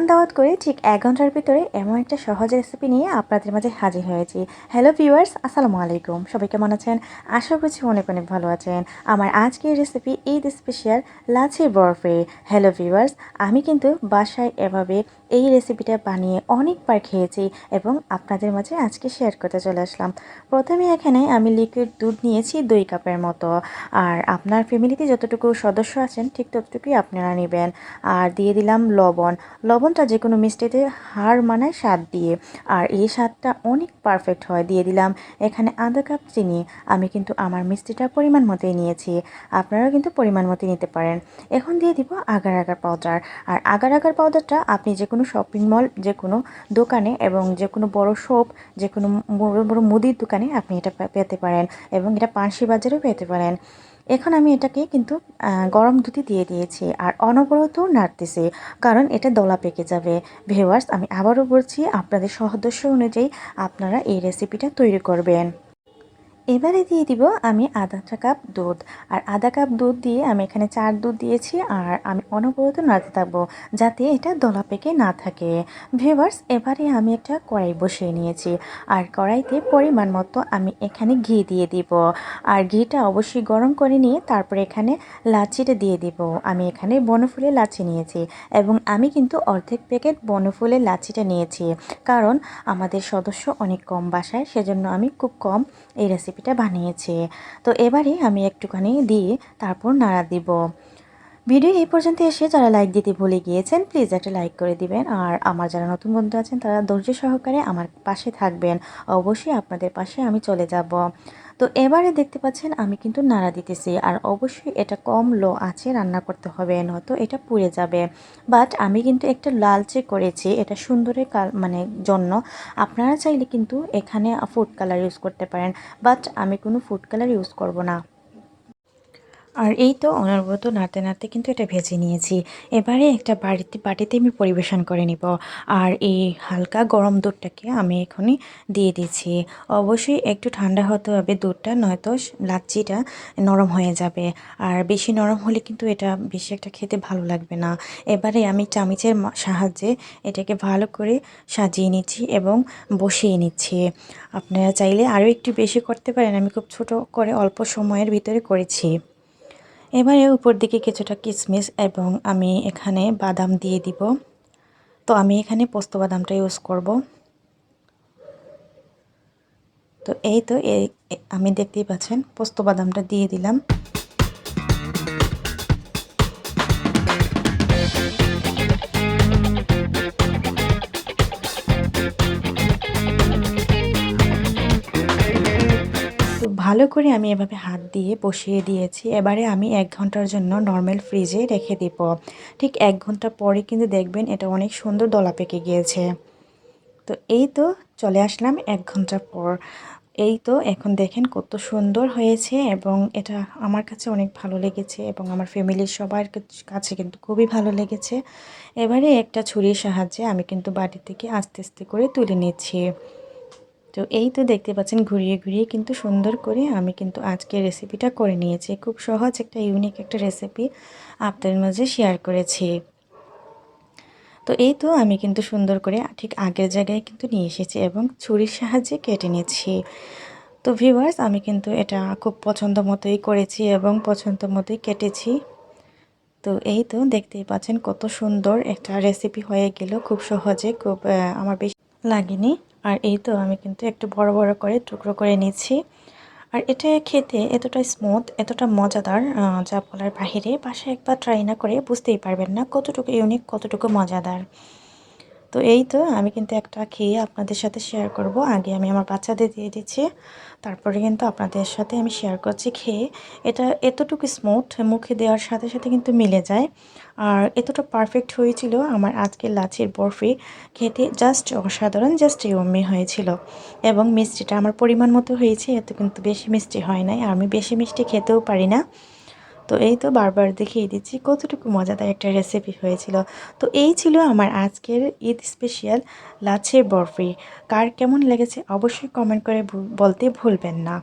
মেহমান দাওয়াত করে ঠিক এক ঘণ্টার ভিতরে এমন একটা সহজ রেসিপি নিয়ে আপনাদের মাঝে হাজির হয়েছি। হ্যালো ভিউয়ার্স আসসালামু আলাইকুম। সবাই কেমন আছেন? আশা করছি অনেক অনেক ভালো আছেন। আমার আজকের রেসিপি ঈদ স্পেশাল লাচি বরফে। হ্যালো ভিউয়ার্স আমি কিন্তু বাসায় এভাবে এই রেসিপিটা বানিয়ে অনেকবার খেয়েছি এবং আপনাদের মাঝে আজকে শেয়ার করতে চলে আসলাম। প্রথমে এখানে আমি লিকুইড দুধ নিয়েছি দুই কাপের মতো। আর আপনার ফ্যামিলিতে যতটুকু সদস্য আছেন, ঠিক ততটুকুই আপনারা নেবেন। আর দিয়ে দিলাম লবণ। লবণ লবণটা যে কোনো মিষ্টিতে হার মানায় স্বাদ দিয়ে। আর এই স্বাদটা অনেক পারফেক্ট হয়, দিয়ে দিলাম এখানে আধা কাপ চিনি। আমি কিন্তু আমার মিষ্টিটা পরিমাণ মতোই নিয়েছি। আপনারাও কিন্তু পরিমাণ মতো নিতে পারেন। এখন দিয়ে দিব আগার আগার পাউডার আর আগার আগার পাউডারটা আপনি যে কোনো শপিং মল যে কোনো দোকানে এবং যে কোনো বড় শপ যে কোনো বড় বড় মুদির দোকানে আপনি এটা পেতে পারেন এবং এটা পানসি বাজারেও পেতে পারেন। এখন আমি এটাকে কিন্তু গরম দুধে দিয়ে দিয়েছি। আর অনবরত নাড়তেছি, কারণ এটা দলা পেকে যাবে। ভেওয়ার্স আমি আবারও বলছি, আপনাদের সদস্য অনুযায়ী আপনারা এই রেসিপিটা তৈরি করবেন। এবারে দিয়ে দিব আমি আধা কাপ দুধ। আর আধা কাপ দুধ দিয়ে আমি এখানে চার দুধ দিয়েছি আর আমি অনবরত নাড়তে থাকব যাতে এটা দলা পেকে না থাকে। ভিভার্স এবারে আমি একটা কড়াই বসিয়ে নিয়েছি আর কড়াইতে পরিমাণ মতো আমি এখানে ঘি দিয়ে দিব। আর ঘিটা অবশ্যই গরম করে নিয়ে তারপরে এখানে লাচিটা দিয়ে দিব। আমি এখানে বনফুলের লাচি নিয়েছি এবং আমি কিন্তু অর্ধেক প্যাকেট বনফুলের লাচিটা নিয়েছি। কারণ আমাদের সদস্য অনেক কম বাসায়, সেজন্য আমি খুব কম এই রেসিপি রেসিপিটা বানিয়েছে। তো এবারে আমি একটুখানি দিয়ে তারপর নাড়া দিব। ভিডিও এই পর্যন্ত এসে যারা লাইক দিতে ভুলে গিয়েছেন প্লিজ একটা লাইক করে দিবেন। আর আমার যারা নতুন বন্ধু আছেন, তারা ধৈর্য সহকারে আমার পাশে থাকবেন। অবশ্যই আপনাদের পাশে আমি চলে যাব। তো এবারে দেখতে পাচ্ছেন আমি কিন্তু নাড়া দিতেছি। আর অবশ্যই এটা কম লো আছে রান্না করতে হবে, নয়তো এটা পুড়ে যাবে। বাট আমি কিন্তু একটা লালচে করেছি, এটা সুন্দরের মানে জন্য। আপনারা চাইলে কিন্তু এখানে ফুড কালার ইউজ করতে পারেন। বাট আমি কোনো ফুড কালার ইউজ করব না। আর এই তো অনবরত নাড়তে নাড়তে কিন্তু এটা ভেজে নিয়েছি। এবারে একটা বাড়িতে, বাটিতে আমি পরিবেশন করে নিব। আর এই হালকা গরম দুধটাকে আমি এখনই দিয়ে দিচ্ছি। অবশ্যই একটু ঠান্ডা হতে হবে দুধটা, নয়তো লাচ্ছিটা নরম হয়ে যাবে। আর বেশি নরম হলে কিন্তু এটা বেশি একটা খেতে ভালো লাগবে না। এবারে আমি চামিচের সাহায্যে এটাকে ভালো করে সাজিয়ে নিচ্ছি এবং বসিয়ে নিচ্ছি। আপনারা চাইলে আরও একটু বেশি করতে পারেন। আমি খুব ছোট করে অল্প সময়ের ভিতরে করেছি। এবারে উপর দিকে কিছুটা কিসমিস এবং আমি এখানে বাদাম দিয়ে দিব। তো আমি এখানে পোস্ত বাদামটা ইউজ করব। তো এই তো এই আমি দেখতেই পাচ্ছেন, পোস্ত বাদামটা দিয়ে দিলাম। ভালো করে আমি এভাবে হাত দিয়ে বসিয়ে দিয়েছি। এবারে আমি এক ঘণ্টার জন্য নর্মাল ফ্রিজে রেখে দিব। ঠিক এক ঘণ্টা পরে কিন্তু দেখবেন এটা অনেক সুন্দর দলা পেকে গিয়েছে। তো এই তো চলে আসলাম এক ঘণ্টা পর। এই তো এখন দেখেন কত সুন্দর হয়েছে এবং এটা আমার কাছে অনেক ভালো লেগেছে এবং আমার ফ্যামিলির সবার কাছে কিন্তু খুবই ভালো লেগেছে। এবারে একটা ছুরির সাহায্যে আমি কিন্তু বাড়ি থেকে আস্তে আস্তে করে তুলে নিচ্ছি। তো এই তো দেখতে পাচ্ছেন ঘুরিয়ে ঘুরিয়ে কিন্তু সুন্দর করে আমি কিন্তু আজকে রেসিপিটা করে নিয়েছি। খুব সহজ একটা ইউনিক একটা রেসিপি আপনাদের মাঝে শেয়ার করেছি। তো এই তো আমি কিন্তু সুন্দর করে ঠিক আগের জায়গায় কিন্তু নিয়ে এসেছি এবং ছুরির সাহায্যে কেটে নিয়েছি তো ভিউয়ার্স আমি কিন্তু এটা খুব পছন্দ মতোই করেছি এবং পছন্দ মতোই কেটেছি। তো এই তো দেখতেই পাচ্ছেন কত সুন্দর একটা রেসিপি হয়ে গেল। খুব সহজে, খুব আমার বেশি লাগেনি। আর এই তো আমি কিন্তু একটু বড় বড় করে টুকরো করে নিচ্ছি। আর এটা খেতে এতটা স্মুথ, এতটা মজাদার যা বলার বাহিরে, বাসায় একবার ট্রাই না করে বুঝতেই পারবেন না কতটুকু ইউনিক কতটুকু মজাদার। তো এই তো আমি কিন্তু একটা খেয়ে আপনাদের সাথে শেয়ার করব। আগে আমি আমার বাচ্চাদের দিয়ে দিচ্ছি। তারপরে কিন্তু আপনাদের সাথে আমি শেয়ার করছি খেয়ে। এটা এতটুকু স্মুথ মুখে দেওয়ার সাথে সাথে কিন্তু মিলে যায়। আর এতটা পারফেক্ট হয়েছিল আমার আজকের লাচির বরফি। খেতে জাস্ট অসাধারণ জাস্ট ইয়ম্মি হয়েছিল। এবং মিষ্টিটা আমার পরিমাণ মতো হয়েছে, এত কিন্তু বেশি মিষ্টি হয় নাই। আর আমি বেশি মিষ্টি খেতেও পারি না। তো এই তো বারবার দেখিয়ে দিচ্ছি কতটুকু মজাদার একটা রেসিপি হয়েছিল। তো এই ছিল আমার আজকের ঈদ স্পেশাল লাচ্ছের বরফি। কার কেমন লেগেছে অবশ্যই কমেন্ট করে বলতে ভুলবেন না।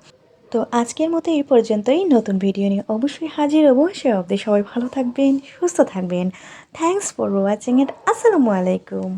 তো আজকের মতো এই পর্যন্তই। নতুন ভিডিও নিয়ে অবশ্যই হাজির হব। সে অবধি সবাই ভালো থাকবেন, সুস্থ থাকবেন। থ্যাংকস ফর ওয়াচিং ইট আসসালামু আলাইকুম।